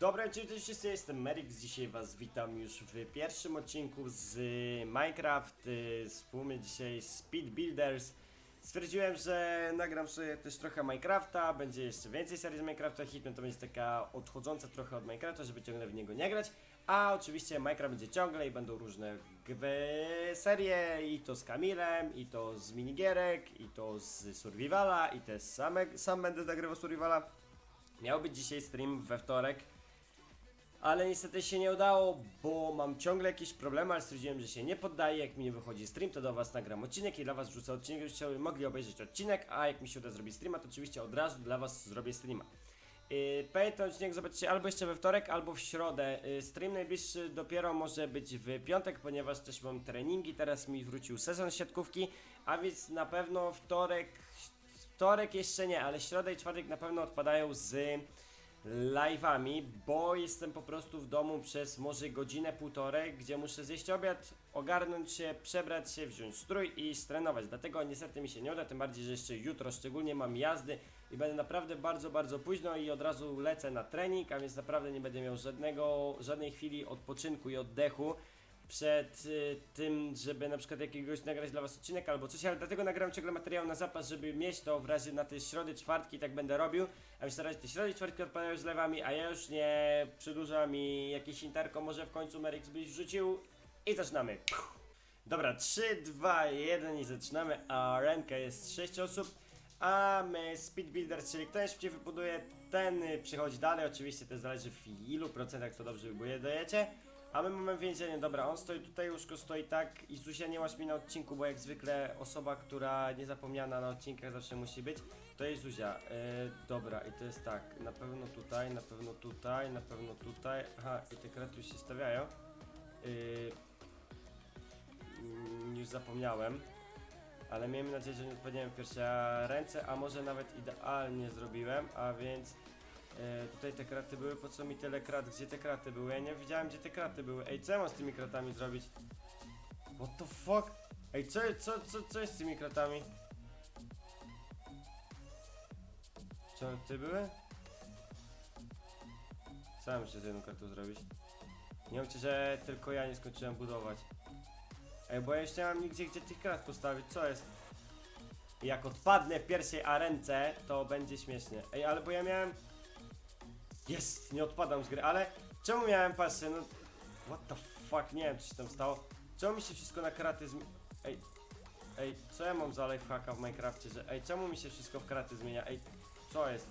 Dobra, dobry wszyscy, jestem Merix, dzisiaj was witam już w pierwszym odcinku z Minecraft, y, wspólnie dzisiaj Speed Builders. Stwierdziłem, że nagram sobie też trochę Minecrafta, będzie jeszcze więcej serii z Minecrafta, Hitman to będzie taka odchodząca trochę od Minecrafta, żeby ciągle w niego nie grać, a oczywiście Minecraft będzie ciągle i będą różne serie, i to z Kamilem, i to z minigierek, i to z Survivala, i też same, sam będę nagrywał Survivala. Miał być dzisiaj stream we wtorek, ale niestety się nie udało, bo mam ciągle jakieś problemy, ale stwierdziłem, że się nie poddaję. Jak mi nie wychodzi stream, to do Was nagram odcinek i dla Was wrzucę odcinek, żebyście mogli obejrzeć odcinek, a jak mi się uda zrobić streama, to oczywiście od razu dla Was zrobię streama. Yy, Pamiętaj odcinek zobaczycie albo jeszcze we wtorek, albo w środę. Yy, stream najbliższy dopiero może być w piątek, ponieważ też mam treningi, teraz mi wrócił sezon siatkówki, a więc na pewno wtorek, wtorek jeszcze nie, ale środa i czwartek na pewno odpadają z live'ami, bo jestem po prostu w domu przez może godzinę, półtorej, gdzie muszę zjeść obiad, ogarnąć się, przebrać się, wziąć strój i strenować. Dlatego niestety mi się nie uda, tym bardziej, że jeszcze jutro szczególnie mam jazdy i będę naprawdę bardzo, bardzo późno i od razu lecę na trening, a więc naprawdę nie będę miał żadnego, żadnej chwili odpoczynku i oddechu przed y, tym, żeby na przykład jakiegoś nagrać dla was odcinek albo coś, ale dlatego nagram ciągle materiał na zapas, żeby mieć to w razie na te środy, czwartki tak będę robił, a więc na razie te środy, czwartki odpadają z lewami, a ja już nie przedłużam i jakieś interko może w końcu Merix byś wrzucił i zaczynamy. Dobra, 3, 2, 1 i zaczynamy, a ręka jest 6 osób, a my Speed Builders, czyli kto najszybciej wypuduje, ten przychodzi dalej, oczywiście to zależy w ilu procentach to dobrze wybudujecie. A my mamy więzienie, dobra, on stoi tutaj, łóżko stoi tak. I Zuzia nie masz mi na odcinku, bo jak zwykle osoba, która niezapomniana na odcinkach zawsze musi być, to jest Zuzia. Yy, dobra, i to jest tak, na pewno tutaj, na pewno tutaj, na pewno tutaj, aha, i te kraty już się stawiają. Yy, już zapomniałem, ale miejmy nadzieję, że nie odpowiedziałem w pierwsze ręce, a może nawet idealnie zrobiłem, a więc E, tutaj te kraty były, po co mi tyle krat? Gdzie te kraty były? Ja nie widziałem gdzie te kraty były. Ej, co ja mam z tymi kratami zrobić? What the fuck? Ej, co, co, co, co jest z tymi kratami? Co, ty były? Co ja muszę z jedną kartą zrobić? Nie mówcie, że tylko ja nie skończyłem budować. Ej, bo ja jeszcze nie mam nigdzie gdzie tych krat postawić, co jest? Jak odpadnę pierwszej arence, to będzie śmiesznie. Ej, ale bo ja miałem... Jest, nie odpadam z gry, ale czemu miałem pasję, no... What the fuck, nie wiem co się tam stało. Czemu mi się wszystko na kraty zmi... Ej, ej, co ja mam za lifehacka w Minecrafcie, że... Ej, czemu mi się wszystko w kraty zmienia? Ej, co jest?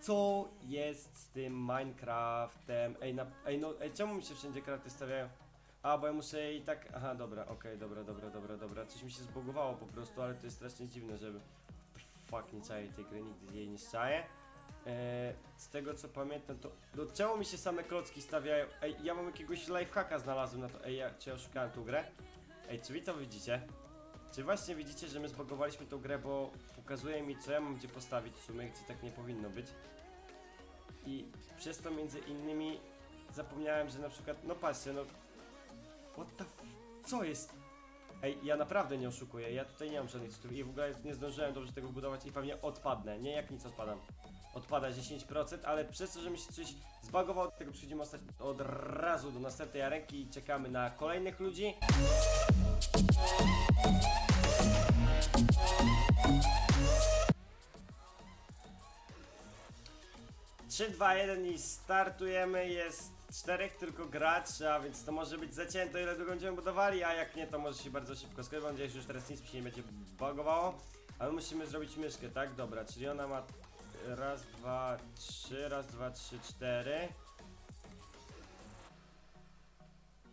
Co jest z tym Minecraftem? Ej, na... Ej, no, ej, czemu mi się wszędzie kraty stawiają? A, bo ja muszę i tak... Aha, dobra, okej, dobra, dobra, dobra, dobra. Coś mi się zbugowało po prostu, ale to jest strasznie dziwne, żeby... Fuck, nie czaję tej gry, nigdy jej nie czaję. Eee, z tego co pamiętam, to... Do czemu mi się same klocki stawiają? Ej, ja mam jakiegoś lifehacka znalazłem na to. Ej, ja, ja oszukałem tą grę? Ej, czy wy to widzicie? Czy właśnie widzicie, że my zbogowaliśmy tą grę, bo pokazuje mi, co ja mam gdzie postawić w sumie, gdzie tak nie powinno być. I przez to między innymi zapomniałem, że na przykład, no patrzcie, no... What the f... Co jest? Ej, ja naprawdę nie oszukuję, ja tutaj nie mam żadnych cudów i w ogóle nie zdążyłem dobrze tego budować i pewnie odpadnę, nie jak nic odpadam. Odpada 10%, ale przez to, że mi się coś zbagowało, tego osta- od razu do następnej arenki i czekamy na kolejnych ludzi. Trzy, dwa, jeden i startujemy, jest czterech tylko graczy, a więc to może być zacięto ile długo będziemy budowali, a jak nie to może się bardzo szybko skończyć, mam nadzieję, już teraz nic się nie będzie bagowało. Ale musimy zrobić myszkę, tak? Dobra, czyli ona ma raz, dwa, trzy, raz, dwa, trzy, cztery.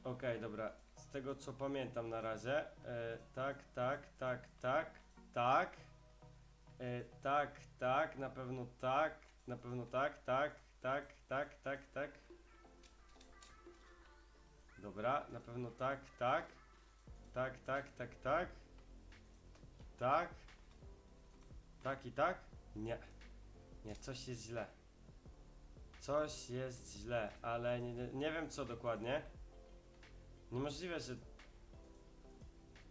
Okej, dobra. Z tego co pamiętam na razie. E, tak, tak, tak, tak, tak. E, tak, tak, na pewno tak, na pewno tak, tak, tak, tak, tak, tak. Dobra, na pewno tak, tak. Tak, tak, tak, tak. Tak. Tak i tak? Nie. Nie, coś jest źle. Coś jest źle, ale nie, nie, wiem co dokładnie. Niemożliwe, że...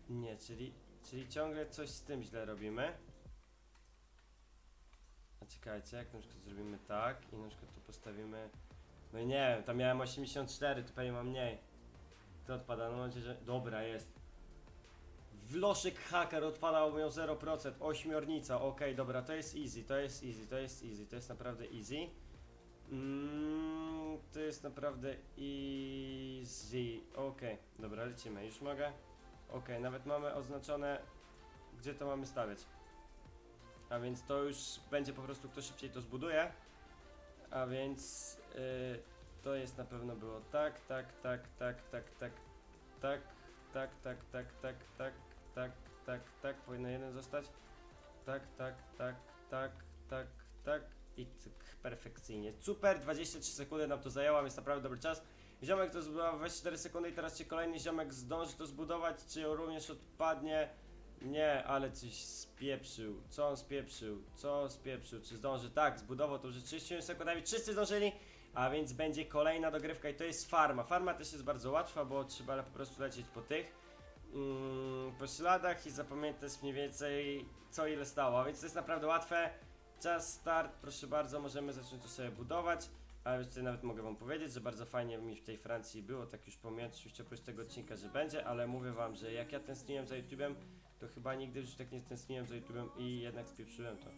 Nie, czyli, czyli ciągle coś z tym źle robimy. A czekajcie, jak na przykład zrobimy tak i na przykład tu postawimy... No i nie wiem, tam miałem 84, tu pewnie mam mniej. To odpada, no mam nadzieję, że... Dobra, jest. Wloszek haker odpadał, miał 0%, ośmiornica, okej, dobra, to jest easy, to jest easy, to jest easy, to jest naprawdę easy. Mm, to jest naprawdę easy, okej, dobra, lecimy, już mogę? Okej, nawet mamy oznaczone, gdzie to mamy stawiać. A więc to już będzie po prostu, kto szybciej to zbuduje. A więc y, to jest na pewno było tak, tak, tak, tak, tak, tak, tak, tak, tak, tak, tak, tak, tak, tak, tak, powinno jeden zostać. Tak, tak, tak, tak, tak, tak i cyk, perfekcyjnie. Super, 23 sekundy nam to zajęło, więc naprawdę dobry czas. Ziomek to zbudował 24 sekundy i teraz czy kolejny ziomek zdąży to zbudować, czy również odpadnie? Nie, ale coś spieprzył. Co on spieprzył? Co on spieprzył? Czy zdąży? Tak, zbudował to już 30 sekundami. Wszyscy zdążyli, a więc będzie kolejna dogrywka i to jest farma. Farma też jest bardzo łatwa, bo trzeba po prostu lecieć po tych mm, po śladach i zapamiętać mniej więcej co ile stało, a więc to jest naprawdę łatwe. Czas start, proszę bardzo, możemy zacząć to sobie budować. A już tutaj nawet mogę wam powiedzieć, że bardzo fajnie mi w tej Francji było, tak już pomijając oczywiście oprócz tego odcinka, że będzie, ale mówię wam, że jak ja tęskniłem za YouTube'em, to chyba nigdy już tak nie tęskniłem za YouTube'em i jednak spieprzyłem to.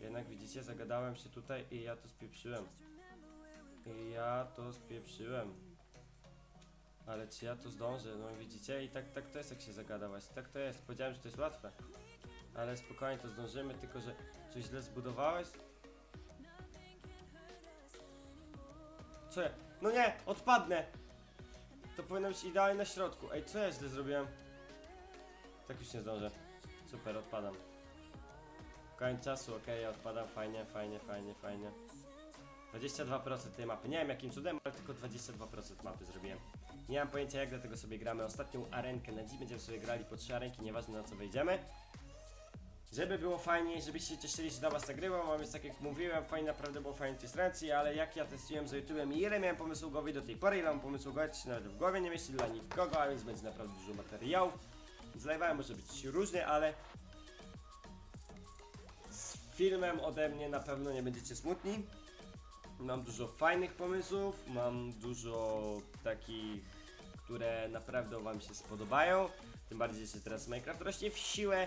Jednak widzicie, zagadałem się tutaj i ja to spieprzyłem. I ja to spieprzyłem. Ale czy ja to zdążę? No widzicie? I tak, tak to jest jak się zagada właśnie. Tak to jest. Powiedziałem, że to jest łatwe. Ale spokojnie to zdążymy, tylko że coś źle zbudowałeś? Co ja? No nie! Odpadnę! To powinno być idealnie na środku. Ej, co ja źle zrobiłem? Tak już nie zdążę. Super, odpadam. Koniec czasu, ja odpadam, fajnie, fajnie, fajnie, fajnie. 22% tej mapy. Nie wiem jakim cudem, ale tylko 22% mapy zrobiłem. Nie mam pojęcia jak dlatego sobie gramy ostatnią arenkę na dziś. Będziemy sobie grali po trzy arenki, nieważne na co wejdziemy. Żeby było fajniej, żebyście się cieszyli, że dla was nagrywam, a tak jak mówiłem, fajnie naprawdę było fajnie tej ale jak ja testuję z YouTube'em i ile miałem pomysłów głowy do tej pory, ile mam pomysłów głowy, się nawet w głowie nie mieści dla nikogo, a więc będzie naprawdę dużo materiałów. Z może być różnie, ale z filmem ode mnie na pewno nie będziecie smutni. Mam dużo fajnych pomysłów, mam dużo takich, które naprawdę wam się spodobają. Tym bardziej, że teraz Minecraft rośnie w siłę,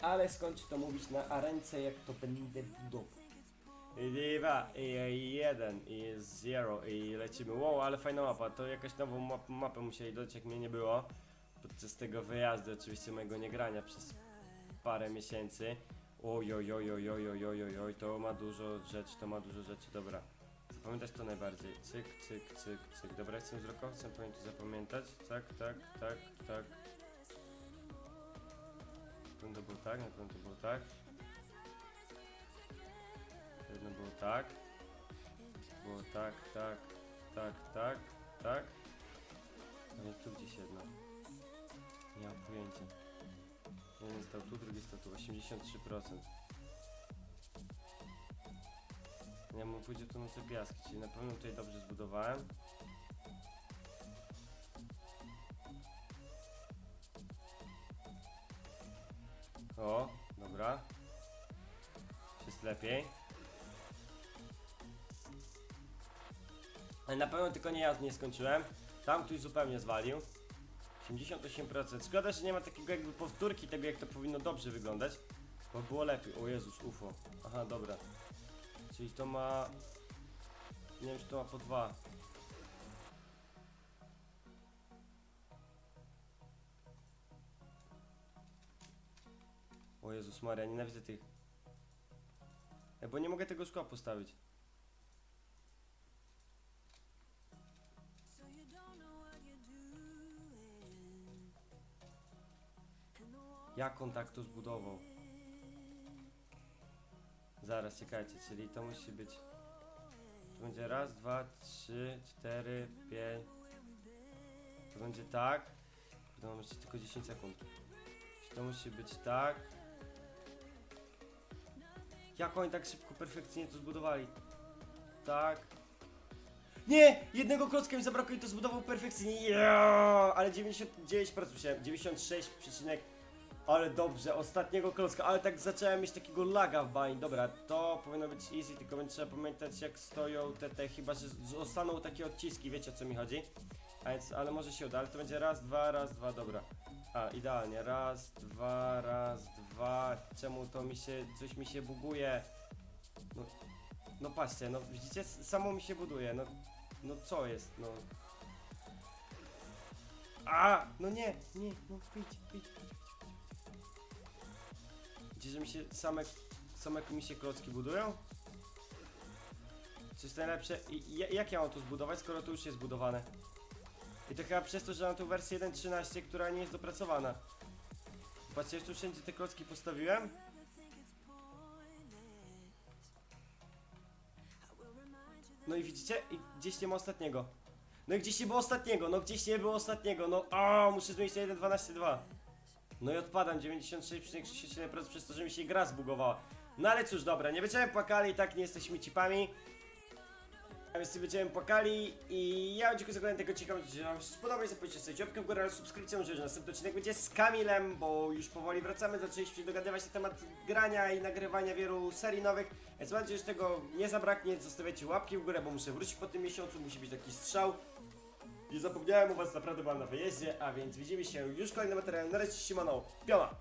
ale skończę to mówić na arence, jak to będę budował. I dwa, i jeden, i zero, i lecimy. Wow, ale fajna mapa. To jakaś nową map mapę musieli dodać, jak mnie nie było podczas tego wyjazdu, oczywiście mojego niegrania przez parę miesięcy. Oj, oj, oj, oj, oj, oj, oj, oj, to ma dużo rzeczy, to ma dużo rzeczy, dobra. Zapamiętać to najbardziej. Cyk, cyk, cyk, cyk. Dobra, jestem wzrokowcem, powinien zapamiętać. Tak, tak, tak, tak. Na pewno było tak, na pewno było tak. Na pewno było tak. Było tak, tak, tak, tak, tak. No tu gdzieś jedno. Nie mam pojęcia. Jeden stał tu, drugi stał tu. 83%. Ja mu pójdzie tu na te piaski, czyli na pewno tutaj dobrze zbudowałem. O, dobra. Jest lepiej. Na pewno tylko nie ja nie skończyłem. Tam ktoś zupełnie zwalił. 88%. Szkoda, że nie ma takiego jakby powtórki tego, jak to powinno dobrze wyglądać. Bo było lepiej. O Jezus, UFO. Aha, dobra. Czyli to ma... Nie wiem, czy to ma po dwa. O Jezus Maria, nienawidzę tych. Ja, bo nie mogę tego szkła postawić. Jak on tak to zbudował? Zaraz, czekajcie, czyli to musi być... To będzie raz, dwa, trzy, cztery, pięć... To będzie tak. To mam jeszcze tylko 10 sekund. Czy to musi być tak? Jak oni tak szybko, perfekcyjnie to zbudowali? Tak. Nie! Jednego klocka mi zabrakło i to zbudował perfekcyjnie. Ja! Ale 99% musiałem. 96, Ale dobrze, ostatniego klocka, ale tak zacząłem mieć takiego laga w bani. Dobra, to powinno być easy, tylko będzie trzeba pamiętać jak stoją te, te chyba, że zostaną takie odciski, wiecie o co mi chodzi. A więc, ale może się uda, ale to będzie raz, dwa, raz, dwa, dobra. A, idealnie, raz, dwa, raz, dwa, czemu to mi się, coś mi się buguje. No, no patrzcie, no widzicie, samo mi się buduje, no, no co jest, no. A, no nie, nie, no wyjdź, wyjdź, wyjdź. Widzicie, że mi się same, same mi się klocki budują? Co jest najlepsze? I, ja- jak ja mam to zbudować, skoro to już jest zbudowane? I to chyba przez to, że mam tu wersję 1.13, która nie jest dopracowana. Patrzcie, już tu wszędzie te klocki postawiłem. No i widzicie? I gdzieś nie ma ostatniego. No i gdzieś nie było ostatniego, no gdzieś nie było ostatniego, no a muszę zmienić na 1.12.2. No i odpadam 96,67% przez to, że mi się gra zbugowała. No ale cóż, dobra, nie będziemy płakali, i tak nie jesteśmy cipami. A więc nie będziemy płakali i ja dziękuję za oglądanie tego odcinka, że wam się spodobał, zapomnijcie zostawić łapkę w górę oraz subskrypcję, że następny odcinek będzie z Kamilem, bo już powoli wracamy, zaczęliśmy dogadywać na temat grania i nagrywania wielu serii nowych, więc mam nadzieję, że tego nie zabraknie, zostawiajcie łapki w górę, bo muszę wrócić po tym miesiącu, musi być taki strzał. Nie zapomniałem was, naprawdę byłem na wyjeździe, a więc widzimy się już w kolejnym materiale, na razie Simono, piona!